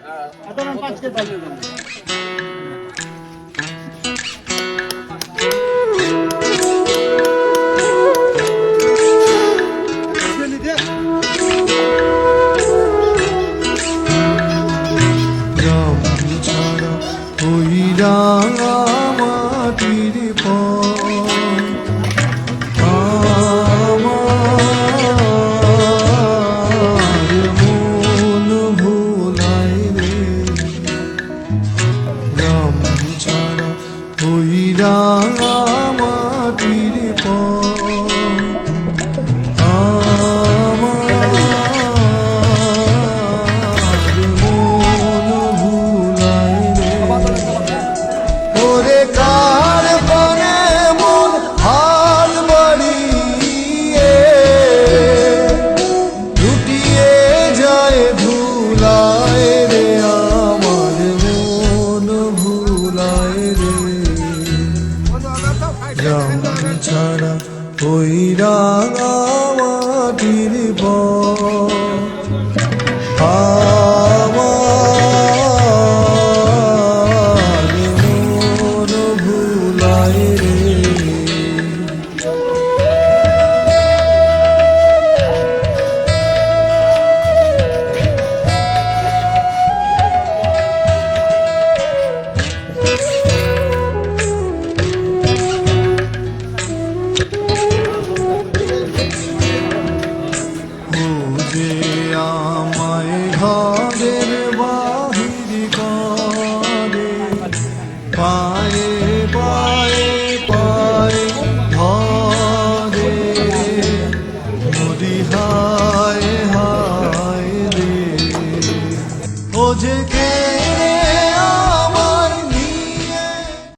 आता पाच के पाहिजे রাঙা মাটির পর। রঙ ছাড়া ওই রাঙা মাটির বন আনবে আমায় ঘরে